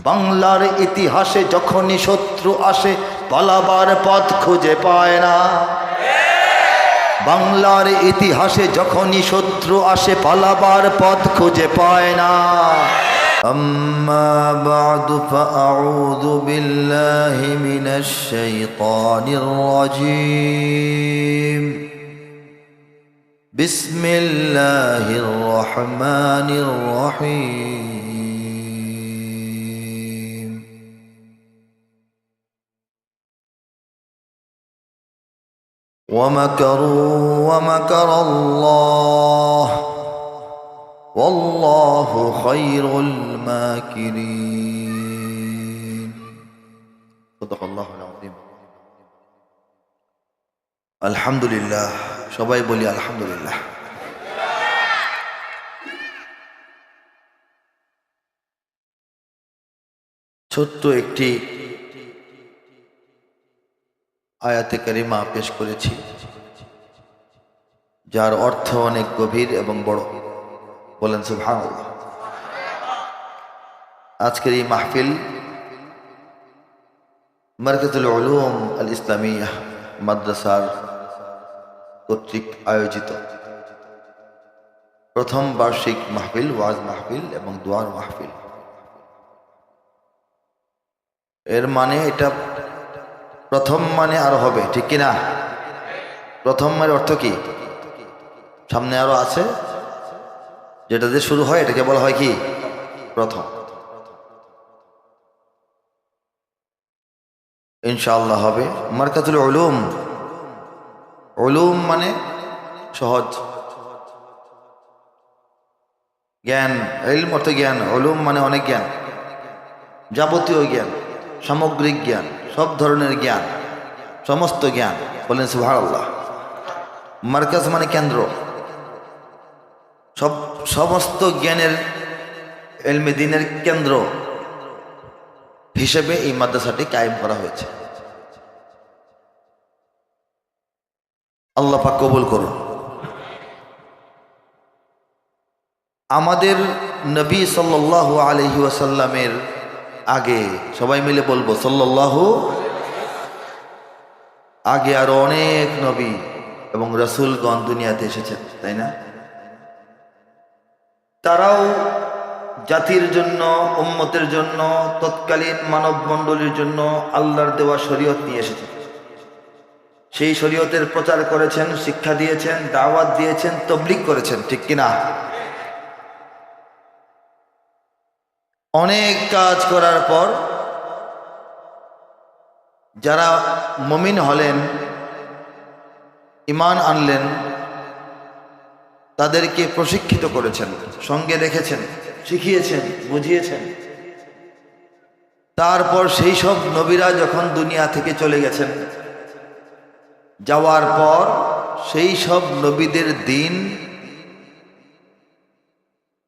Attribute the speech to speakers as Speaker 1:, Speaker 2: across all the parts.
Speaker 1: বাংলার ইতিহাসে যখনই শত্রু আসে পালাবার পথ খুঁজে পায় না বাংলার ইতিহাসে যখনই শত্রু আসে পালাবার পথ খুঁজে পায় না أما بعد فأعوذ بالله من الشيطان الرجيم بسم الله الرحمن الرحيم ومكروا ومكر الله والله خير الماكرين صدق الله العظيم الحمد لله সবাই বলি আলহামদুলিল্লাহ ছোট্ট একটি আয়াতে কারিমা পেশ করেছি, যার অর্থ অনেক গভীর এবং বড়। বলেন, সুবহানাল্লাহ। আজকের এই মাহফিল মার্কাতুল উলুম আল ইসলামিয়া মাদ্রাসার কর্তৃক আয়োজিত। প্রথম বার্ষিক মাহফিল, ওয়াজ মাহফিল এবং দোয়ার মাহফিল। এর মানে এটা প্রথম মানে আরও হবে, ঠিক কিনা? প্রথম মানে অর্থ কি? সামনে আরও আছে। যেটা দিয়ে শুরু হয়, এটাকে বলা হয় কি? প্রথম। ইনশাআল্লাহ হবে। মার্কাতুল উলুম। উলুম মানে সহজ। জ্ঞান এলম অর্থ জ্ঞান, উলুম মানে অনেক জ্ঞান। যাবতীয় জ্ঞান, সামগ্রিক জ্ঞান। সব ধরনের জ্ঞান, সমস্ত জ্ঞান, বলেন সুভার আল্লাহ মার্কাজ মানে কেন্দ্র। সব, সমস্ত জ্ঞানের এলমে দিনের কেন্দ্র হিসেবে এই মাদ্রাসাটি কায়েম করা হয়েছে। আল্লাহ পাক কবুল করুন। আমাদের নবী সাল্লাহ আলহি ওয়াসাল্লামের আগে সবাই মিলে বলব সাল্লাহ আগে আরও অনেক নবী এবং রসুলগণ দুনিয়াতে এসেছেন, তাই না? তারাও জাতির জন্য, উম্মতের জন্য, তৎকালীন মানব মণ্ডলীর জন্য আল্লাহর দেওয়া শরীয়ত নিয়ে এসেছেন। সেই শরীয়তের প্রচার করেছেন, শিক্ষা দিয়েছেন, দাওয়াত দিয়েছেন তবলিক করেছেন, ঠিক কিনা? অনেক কাজ করার পর যারা মমিন হলেন ইমান আনলেন, তাদেরকে প্রশিক্ষিত করেছেন, সঙ্গে রেখেছেন, শিখিয়েছেন, বুঝিয়েছেন। তারপর সেই সব নবীরা যখন দুনিয়া থেকে চলে গেছেন, যাওয়ার পর সেই সব নবীদের দিন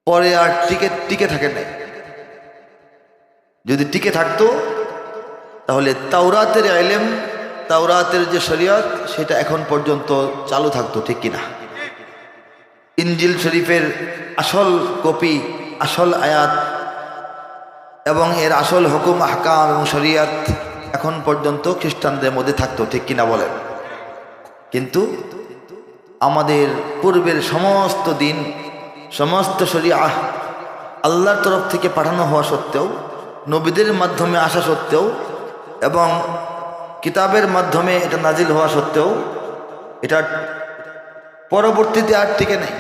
Speaker 1: পরে আর টিকে টিকে থাকে নাই। যদি টিকে থাকতো, তাহলে তাওরাতের আইলেম, তাওরাতের যে শরীয়ত, সেটা এখন পর্যন্ত চালু থাকতো, ঠিক কিনা? ইঞ্জিল শরীফের আসল কপি, আসল আয়াত এবং এর আসল হুকুম, আহকাম এবং শরিয়াত এখন পর্যন্ত খ্রিস্টানদের মধ্যে থাকতো, ঠিক কিনা বলেন? কিন্তু আমাদের পূর্বের সমস্ত দিন, সমস্ত শরিয়া আল্লাহর তরফ থেকে পাঠানো হওয়া সত্ত্বেও নবীদের মাধ্যমে আসা সত্ত্বেও এবং কিতাবের মাধ্যমে এটা নাজিল হওয়া সত্ত্বেও এটা পরবর্তীতে আর টিকে নেই।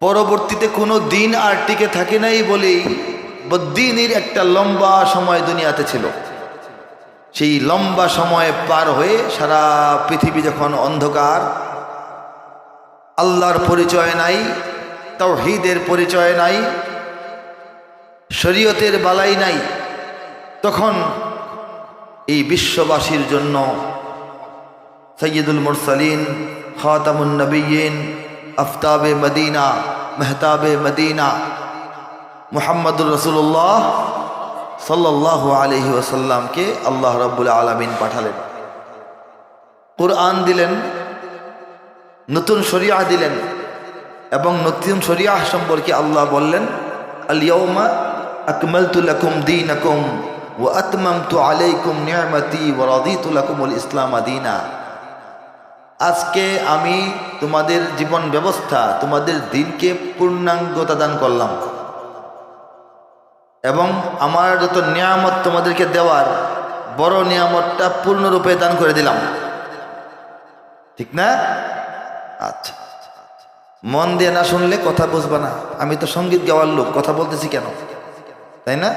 Speaker 1: পরবর্তীতে কোনো দিন আর টিকে থাকে নাই বলেই বদিনের একটা লম্বা সময় দুনিয়াতে ছিল। সেই লম্বা সময় পার হয়ে সারা পৃথিবী যখন অন্ধকার, আল্লাহর পরিচয় নাই তৌহিদের পরিচয় নাই শরীয়তের বালাই নাই, তখন এই বিশ্ববাসীর জন্য সৈয়দুল মুরসালিন, খাতামুন নবীন আফতাবে মদিনা, মেহতাবে মদিনা, মুহাম্মদুর রসুল্লাহ সাল্লাহ আলহি ওসাল্লামকে আল্লাহ রব্বুল আলমিন পাঠালেন। কোরআন দিলেন, নতুন শরিয়া দিলেন এবং নতুন শরিয়াহ সম্পর্কে আল্লাহ বললেন আলিয়মা আকমালতু লাকুম দীনাকুম ওয়া আতমামতু আলাইকুম নি'মাতি ওয়া রাদিতু লাকুমুল ইসলাম দীনা আজকে আমি তোমাদের জীবন ব্যবস্থা, তোমাদের দিনকে পূর্ণাঙ্গতা দান করলাম। এবং আমার যত নিয়ামত তোমাদেরকে দেওয়ার, বড় নিয়ামতটা পূর্ণরূপে দান করে দিলাম। ঠিক না? আচ্ছা। মন দিয়ে না শুনলে কথা বুঝবা না। আমি তো সংগীত গাওয়ার লোক, কথা বলতেছি কেন? তাই না?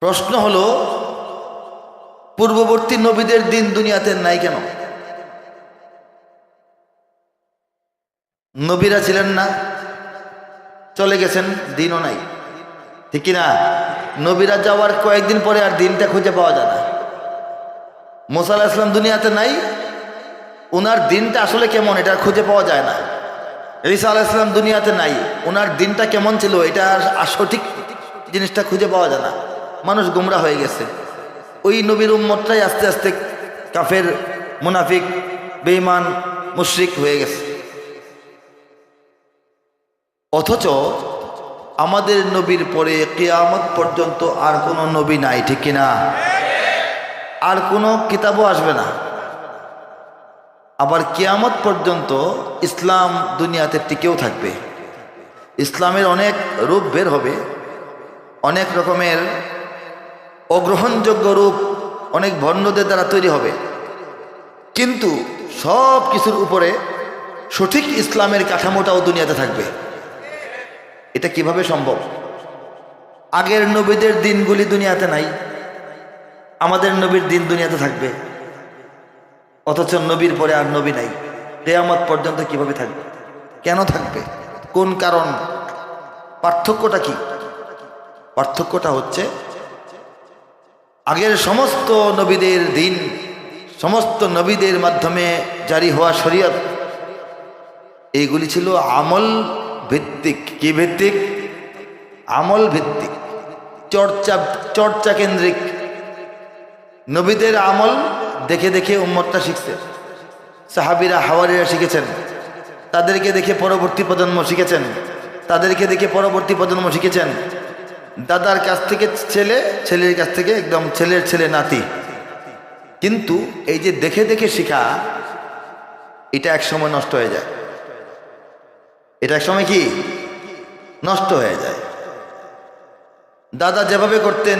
Speaker 1: প্রশ্ন হলো, পূর্ববর্তী নবীদের দিন দুনিয়াতে নাই কেন? নবীরা ছিলেন না, চলে গেছেন, দিনও নাই। ঠিক না নবীরা যাওয়ার কয়েকদিন পরে আর দিনটা খুঁজে পাওয়া যায় না। মোসা আলাহ ইসলাম দুনিয়াতে নাই ওনার দিনটা আসলে কেমন এটা খুঁজে পাওয়া যায় না। ঈসা আলাহ ইসলাম দুনিয়াতে নাই। ওনার দিনটা কেমন ছিল, এটা আর সঠিক জিনিসটা খুঁজে পাওয়া যায় না। মানুষ গুমরা হয়ে গেছে। ওই নবীর উম্মতটাই আস্তে আস্তে কাফের, মুনাফিক, বেঈমান, মুশরিক হয়ে গেছে। অথচ আমাদের নবীর পরে কেয়ামত পর্যন্ত আর কোনো নবী নাই, ঠিক কিনা? আর কোনো কিতাবও আসবে না। আবার কেয়ামত পর্যন্ত ইসলাম দুনিয়াতে টিকেও থাকবে। ইসলামের অনেক রূপ বের হবে, অনেক রকমের অগ্রহণযোগ্য রূপ, অনেক ভণ্ডদের দ্বারা তৈরি হবে। কিন্তু সব কিছুর উপরে সঠিক ইসলামের কাঠামোটাও দুনিয়াতে থাকবে। এটা কীভাবে সম্ভব? আগের নবীদের দিনগুলি দুনিয়াতে নাই, আমাদের নবীর দিন দুনিয়াতে থাকবে। অথচ নবীর পরে আর নবী নাই। কেয়ামত পর্যন্ত কীভাবে থাকবে? কেন থাকবে? কোন কারণ? পার্থক্যটা কি? পার্থক্যটা হচ্ছে, আগের সমস্ত নবীদের দিন, সমস্ত নবীদের মাধ্যমে জারি হওয়া শরীয়ত, এইগুলি ছিল আমল ভিত্তিক। কি ভিত্তিক? আমল ভিত্তিক। চর্চা চর্চা কেন্দ্রিক। নবীদের আমল দেখে দেখে উম্মতটা শিখছে। সাহাবিরা, হাওয়ারিরা শিখেছেন। তাদেরকে দেখে পরবর্তী প্রজন্ম শিখেছেন। তাদেরকে দেখে পরবর্তী প্রজন্ম শিখেছেন। দাদার কাছ থেকে ছেলে, ছেলের কাছ থেকে একদম ছেলের ছেলে নাতি। কিন্তু এই যে দেখে দেখে শিখা, এটা এক সময় নষ্ট হয়ে যায়। এটা এক সময় কি? নষ্ট হয়ে যায়। দাদা যেভাবে করতেন,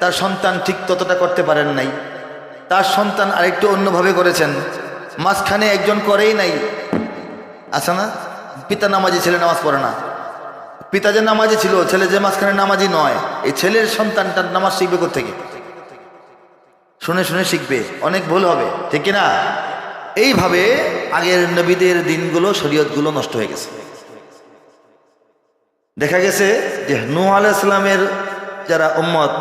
Speaker 1: তার সন্তান ঠিক ততটা করতে পারেন নাই। তার সন্তান আরেকটু অন্যভাবে করেছেন। মাঝখানে একজন করেই নাই। আছে না? পিতা নামাজি ছেলে নামাজ পড়ে না। পিতা যে নামাজি ছিল, ছেলে যে মাঝখানে নামাজি নয়, এই ছেলের সন্তানটার নামাজ শিখবে থেকে শুনে শুনে শিখবে, অনেক ভুল হবে, ঠিক না এইভাবে আগের নবীদের দিনগুলো, শরীয়তগুলো নষ্ট হয়ে গেছে। দেখা গেছে যে নূ আলাইসলামের যারা উম্মত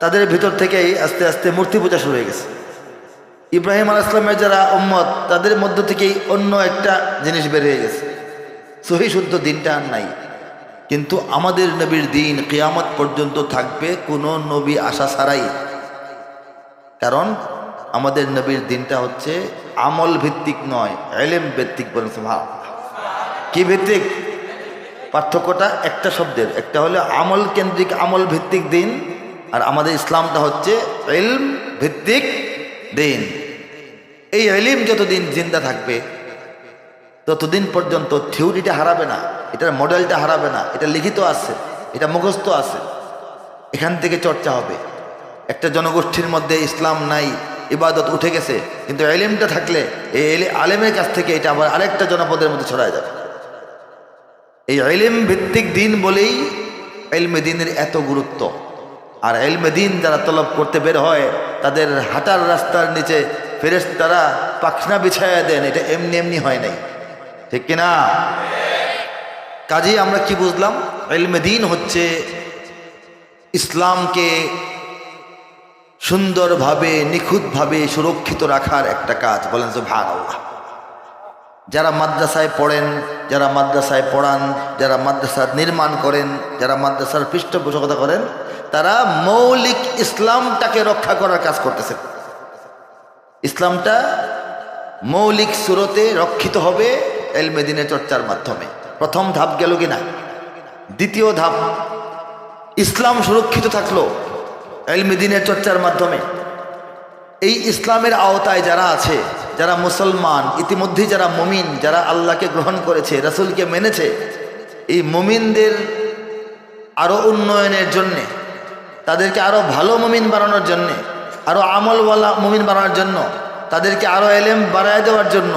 Speaker 1: তাদের ভিতর থেকেই আস্তে আস্তে মূর্তি পূজা শুরু হয়ে গেছে। ইব্রাহিম আল ইসলামের যারা উম্মত, তাদের মধ্য থেকেই অন্য একটা জিনিস বের হয়ে গেছে। সহি শুদ্ধ দিনটা আর নাই। কিন্তু আমাদের নবীর দিন কেয়ামত পর্যন্ত থাকবে কোনো নবী আশা ছাড়াই। কারণ আমাদের নবীর দিনটা হচ্ছে আমল ভিত্তিক নয়, এলেম ভিত্তিক বলেন ভাব কি ভিত্তিক? পার্থক্যটা একটা শব্দের। একটা হলো আমল কেন্দ্রিক, আমল ভিত্তিক দিন আর আমাদের ইসলামটা হচ্ছে এলম ভিত্তিক দিন। এই এলিম যতদিন জিন্দা থাকবে, ততদিন পর্যন্ত থিওরিটা হারাবে না, এটার মডেলটা হারাবে না, এটা লিখিত আছে, এটা মুখস্থ আছে, এখান থেকে চর্চা হবে। একটা জনগোষ্ঠীর মধ্যে ইসলাম নাই, ইবাদত উঠে গেছে, কিন্তু এলিমটা থাকলে এই আলেমের কাছ থেকে এটা আবার আরেকটা জনপদের মধ্যে ছড়ায় যাবে। এই এলিম ভিত্তিক দিন বলেই এলমে দিনের এত গুরুত্ব। আর এলমে দিন যারা তলব করতে বের হয়, তাদের হাঁটার রাস্তার নিচে ফেরেস তারা পাখনা বিছায়া দেন, এটা এমনি এমনি হয় নাই। ঠিক কিনা কাজেই আমরা কি বুঝলাম? এলমে দিন হচ্ছে ইসলামকে সুন্দরভাবে, নিখুঁতভাবে সুরক্ষিত রাখার একটা কাজ। বলেন যে ভাগ যারা মাদ্রাসায় পড়েন, যারা মাদ্রাসায় পড়ান, যারা মাদ্রাসার নির্মাণ করেন, যারা মাদ্রাসার পৃষ্ঠপোষকতা করেন তারা মৌলিক ইসলামটাকে রক্ষা করার কাজ করতেছেন ইসলামটা মৌলিক সুরতে রক্ষিত হবে এলমেদিনের চর্চার মাধ্যমে। প্রথম ধাপ গেল কিনা? দ্বিতীয় ধাপ, ইসলাম সুরক্ষিত থাকল এলমিদিনের চর্চার মাধ্যমে। এই ইসলামের আওতায় যারা আছে, যারা মুসলমান ইতিমধ্যেই যারা মমিন, যারা আল্লাহকে গ্রহণ করেছে, রাসুলকে মেনেছে, এই মমিনদের আরও উন্নয়নের জন্যে তাদেরকে আরও ভালো মমিন বানানোর জন্যে আরও আমলওয়ালা মমিন বানানোর জন্য, তাদেরকে আরও এলেম বাড়ায় দেওয়ার জন্য,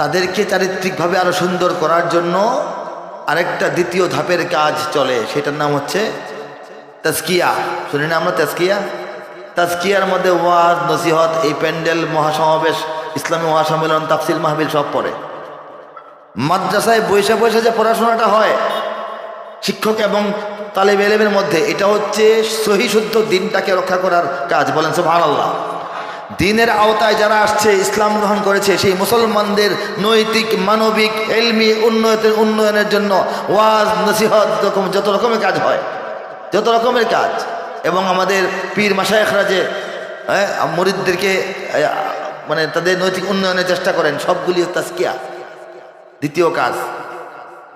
Speaker 1: তাদেরকে চারিত্রিকভাবে আরও সুন্দর করার জন্য আরেকটা দ্বিতীয় ধাপের কাজ চলে, সেটার নাম হচ্ছে তাস্কিয়া শুনি না আমরা তাস্কিয়া তাস্কিয়ার মধ্যে ওয়াজ, নসিহত, এই প্যান্ডেল, মহাসমাবেশ, ইসলামী মহাসম্মেলন, তাফসিল মাহবিল সব পড়ে। মাদ্রাসায় বৈশা বৈশা যে পড়াশোনাটা হয়, শিক্ষক এবং তালেব এলেমের মধ্যে এটা হচ্ছে সহি শুদ্ধ দিনটাকে রক্ষা করার কাজ। বলেন সুবহান আল্লাহ দিনের আওতায় যারা আসছে, ইসলাম গ্রহণ করেছে, সেই মুসলমানদের নৈতিক, মানবিক, এলমি উন্নয়নের উন্নয়নের জন্য ওয়াজ, নসিহত রকম, যত রকমের কাজ হয়, যত রকমের কাজ। এবং আমাদের পীর মাসায়করা যে মরিদদেরকে মানে তাদের নৈতিক উন্নয়নের চেষ্টা করেন, সবগুলি তাস্কিয়া দ্বিতীয় কাজ।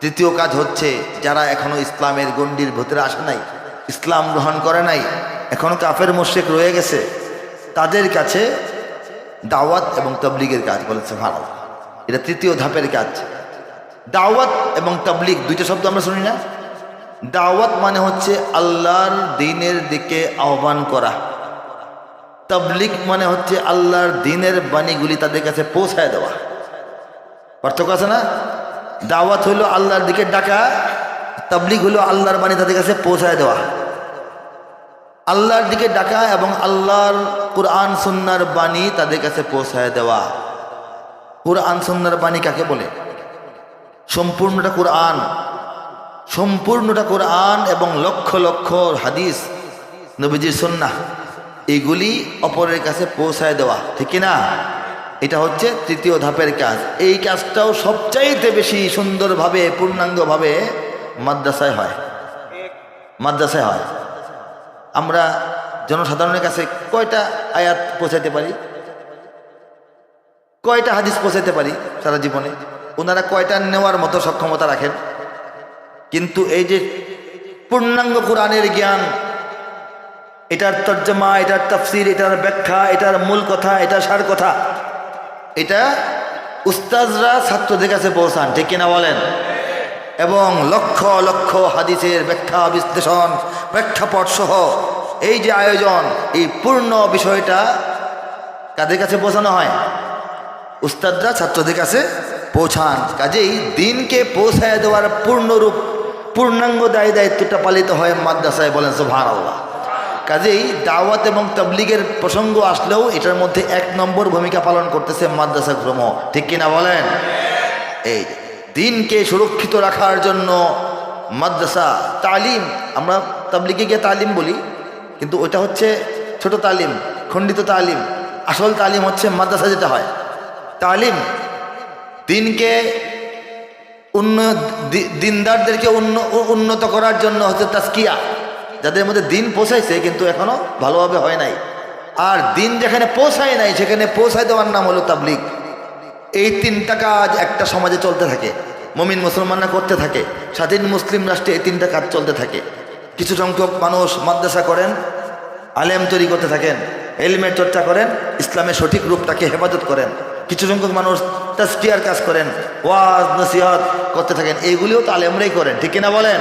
Speaker 1: তৃতীয় কাজ হচ্ছে যারা এখনও ইসলামের গণ্ডির ভেতরে আসে নাই, ইসলাম গ্রহণ করে নাই, এখনও কাফের মোশেক রয়ে গেছে, তাদের কাছে দাওয়াত এবং তবলিগের কাজ বলেছে ভালো এটা তৃতীয় ধাপের কাজ। দাওয়াত এবং তবলিগ, দুইটা শব্দ আমরা শুনি না? দাওয়াত মানে হচ্ছে আল্লাহর দিনের দিকে আহ্বান করা। তবলিগ মানে হচ্ছে আল্লাহর দিনের বাণীগুলি তাদের কাছে পৌঁছায় দেওয়া। পার্থক্য আছে না? দাওয়াত হইল আল্লাহর দিকে ডাকা, তাবলিগ হইল আল্লাহর বাণী তাদের কাছে পৌঁছায় দেওয়া। আল্লাহর দিকে ডাকা এবং আল্লাহর কোরআন সুন্নার বাণী তাদের কাছে পৌঁছায় দেওয়া। কোরআন সুন্নার বাণী কাকে বলে? সম্পূর্ণটা কোরআন। সম্পূর্ণটা কোরআন এবং লক্ষ লক্ষ হাদিস, নবীজির সন্না এগুলি অপরের কাছে পৌঁছায় দেওয়া। ঠিক না? এটা হচ্ছে তৃতীয় ধাপের কাজ। এই কাজটাও সবচাইতে বেশি সুন্দরভাবে, পূর্ণাঙ্গভাবে মাদ্রাসায় হয়। মাদ্রাসায় হয়। আমরা জনসাধারণের কাছে কয়টা আয়াত পৌঁছাতে পারি? কয়টা হাদিস পৌঁছাতে পারি সারা জীবনে? ওনারা কয়টা নেওয়ার মতো সক্ষমতা রাখেন? কিন্তু এই যে পূর্ণাঙ্গ কোরআনের জ্ঞান, এটার তর্জমা, এটার তফসির, এটার ব্যাখ্যা, এটার মূল কথা, এটার সার কথা এটা উস্তাজরা ছাত্রদের কাছে পৌঁছান, ঠিক কিনা বলেন? এবং লক্ষ লক্ষ হাদিসের ব্যাখ্যা, বিশ্লেষণ, প্রেক্ষাপট সহ এই যে আয়োজন, এই পূর্ণ বিষয়টা কাদের কাছে পৌঁছানো হয়? উস্তাদরা ছাত্রদের কাছে পৌঁছান। কাজেই দিনকে পৌঁছায় দেওয়ার পূর্ণরূপ, পূর্ণাঙ্গ দায়ী দায়িত্বটা পালিত হয় মাদ্রাসায় বলেন সোভান আল্লাহ কাজেই দাওয়াত এবং তবলিগের প্রসঙ্গ আসলেও এটার মধ্যে এক নম্বর ভূমিকা পালন করতেছে মাদ্রাসা ক্রম ঠিক কিনা বলেন? এই দিনকে সুরক্ষিত রাখার জন্য মাদ্রাসা, তালিম, আমরা তাবলিগে গিয়ে তালিম বলি, কিন্তু ওইটা হচ্ছে ছোট তালিম, খণ্ডিত তালিম, আসল তালিম হচ্ছে মাদ্রাসা যেটা হয়। তালিম, দিনকে দিনদারদেরকে উন্ন- উ- উন্নত করার জন্য হচ্ছে তাস্কিয়া যাদের মধ্যে দিন পৌঁছাইছে কিন্তু এখনও ভালোভাবে হয় নাই। আর দিন যেখানে পৌঁছায় নাই, সেখানে পৌঁছায় দেওয়ার নাম হলো তাবলিক এই তিনটা কাজ একটা সমাজে চলতে থাকে, মমিন মুসলমানরা করতে থাকে, স্বাধীন মুসলিম রাষ্ট্রে এই তিনটা কাজ চলতে থাকে। কিছু সংখ্যক মানুষ মাদ্রাসা করেন, আলেম তৈরি করতে থাকেন, এলমের চর্চা করেন, ইসলামের সঠিক রূপটাকে হেফাজত করেন। কিছু সংখ্যক মানুষ তাস্কিয়ার কাজ করেন, ওয়াজ, নসিহত করতে থাকেন, এইগুলিও তো আলেমরাই করেন, ঠিক কিনা বলেন?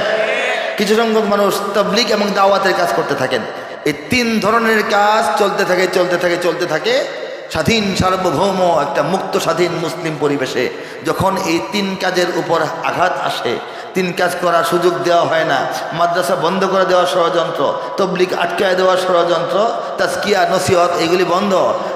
Speaker 1: কিছু সংখ্যক মানুষ তবলিক এবং দাওয়াতের কাজ করতে থাকেন। এই তিন ধরনের কাজ চলতে থাকে চলতে থাকে চলতে থাকে। স্বাধীন, সার্বভৌম একটা মুক্ত, স্বাধীন মুসলিম পরিবেশে যখন এই তিন কাজের উপর আঘাত আসে, তিন কাজ করার সুযোগ দেওয়া হয় না। মাদ্রাসা বন্ধ করে দেওয়া ষড়যন্ত্র তবলিক আটকায় দেওয়ার ষড়যন্ত্র তাস্কিয়া নসিহত, এগুলি বন্ধ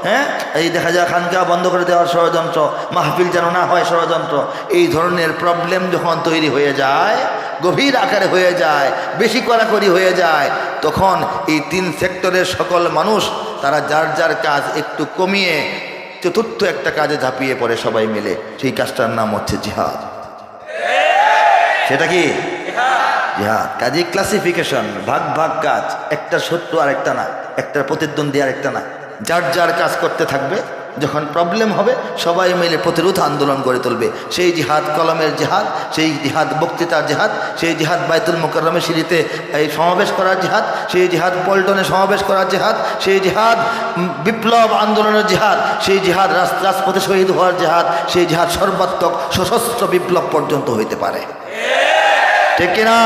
Speaker 1: হ্যাঁ? এই দেখা যায় খানকা বন্ধ করে দেওয়ার ষড়যন্ত্র, মাহফিল যেন না হয় ষড়যন্ত্র। এই ধরনের প্রবলেম যখন তৈরি হয়ে যায় গভীর আকারে হয়ে যায়, বেশি কড়াকড়ি হয়ে যায়, তখন এই তিন সেক্টরের সকল মানুষ, তারা যার যার কাজ একটু কমিয়ে চতুর্থ একটা কাজে ঝাঁপিয়ে পড়ে সবাই মিলে। সেই কাজটার নাম হচ্ছে জিহাদ। সেটা কি? জিহাদ। কাজে ক্লাসিফিকেশন ভাগ ভাগ কাজ, একটা শত্রু আর একটা না, একটা প্রতিদ্বন্দ্বী আর একটা না। যার যার কাজ করতে থাকবে যখন প্রবলেম হবে, সবাই মিলে প্রতিরোধ আন্দোলন গড়ে তুলবে। সেই জিহাদ কলমের জেহাদ, সেই জিহাদ বক্তৃতার জেহাদ, সেই জিহাদ বাইতুল মোকাররমের সিঁড়িতে এই সমাবেশ করার জেহাদ, সেই জিহাদ পল্টনে সমাবেশ করার জেহাদ, সেই জিহাদ বিপ্লব আন্দোলনের জেহাদ, সেই জিহাদ রাজপথে শহীদ হওয়ার জেহাদ, সেই জিহাদ সর্বাত্মক সশস্ত্র বিপ্লব পর্যন্ত হইতে পারে। ঠিক কিনা?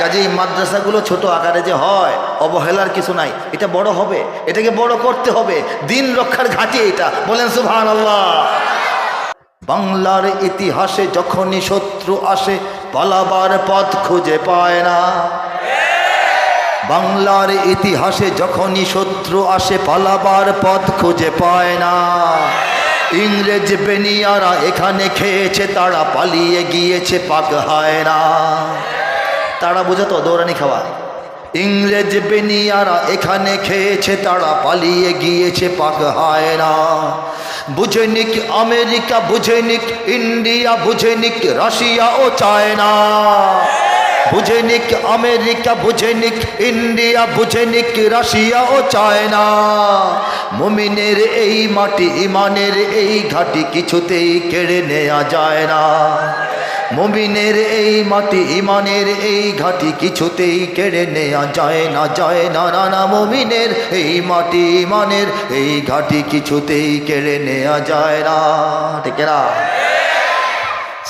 Speaker 1: কাজেই মাদ্রাসাগুলো ছোট আকারে যে হয়, অবহেলার কিছু নাই। এটা বড় হবে, এটাকে বড় করতে হবে। দিন রক্ষার ঘাঁটি এটা। বলেন সুভান আল্লাহ বাংলার ইতিহাসে যখনই শত্রু আসে, পালাবার পথ খুঁজে পায় না। বাংলার ইতিহাসে যখনই শত্রু আসে, পালাবার পথ খুঁজে পায় না। ইংরেজ বেনিয়ারা এখানে খেয়েছে, তারা পালিয়ে গিয়েছে, পাক হয় তারা বুঝতো দৌড়ানি খাওয়া। ইংরেজ বেনিয়ারা এখানে খেয়েছে, তারা পালিয়ে গিয়েছে পাক হয় না বুঝে নিক আমেরিকা, বুঝে নিক ইন্ডিয়া, বুঝে নিক রাশিয়া ও চায়না। বুঝে নিক আমেরিকা, বুঝে নিক ইন্ডিয়া, বুঝে নিক রাশিয়া ও চায়না। মুমিনের এই মাটি, ইমানের এই ঘাটি কিছুতেই কেড়ে নেওয়া যায় না। মুমিনের এই মাটি ইমানের এই ঘাটি কিছুতেই কেড়ে নেয়া যায় না যায় না না না, মুমিনের এই মাটি ইমানের এই ঘাটি কিছুতেই কেড়ে নেয়া যায় না। ঠিক না?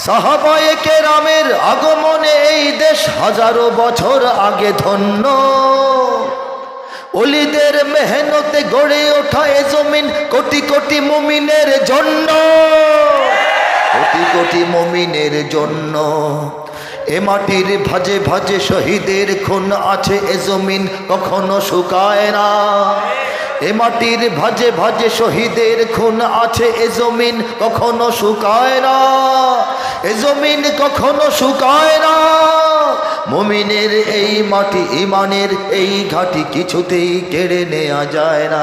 Speaker 1: সাহাবায়ে কেরামের আগমনে এই দেশ হাজারো বছর আগে ধন্য। অলিদের মেহনতে গড়ে ওঠা এ জমিন কোটি কোটি মুমিনের জন্য। কোটি কোটি মমিনের জন্য। এ মাটির ভাজে ভাজে শহীদের খুন আছে, এ জমিন কখনো শুকায় না। এ মাটির ভাজে ভাজে শহীদের খুন আছে, এ জমিন কখনো শুকায় না। এ জমিন কখনো শুকায় না। মুমিনের এই মাটি, ইমানের এই ঘাটি কিছুতেই কেড়ে নেওয়া যায় না।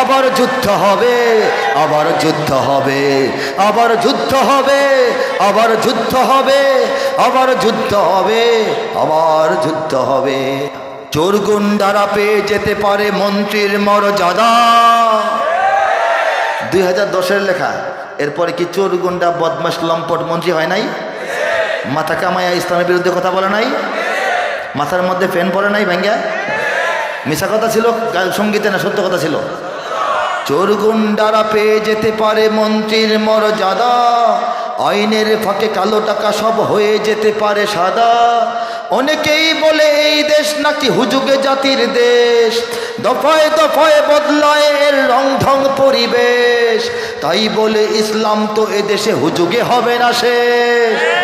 Speaker 1: আবার যুদ্ধ হবে, আবার যুদ্ধ হবে, আবার যুদ্ধ হবে, আবার যুদ্ধ হবে, আবার যুদ্ধ হবে, আবার যুদ্ধ হবে। চোর গুন্ডারা পেয়ে যেতে পারে মন্ত্রীর মর্যাদা। দুই হাজার দশের লেখা, এরপরে কি চোর গুন্ডা বদমাস লম্পট মন্ত্রী হয় নাই? মাথা কামাইয়া ইসলামের বিরুদ্ধে কথা বলে নাই? মাথার মধ্যে ফ্যান পড়ে নাই ভেঙ্গা? মিশা কথা ছিল সঙ্গীতে না, সত্য কথা ছিল? চোর গুন্ডারা পেয়ে যেতে পারে মন্ত্রীর মর্যাদা। আইনের ফাঁকে কালো টাকা সব হয়ে যেতে পারে সাদা। অনেকেই বলে এই দেশ নাকি হুজুগে জাতির দেশ। দফায় দফায় বদলায় এর রং ঢং পরিবেশ। তাই বলে ইসলাম তো এদেশে হুজুগে হবে না শেষ।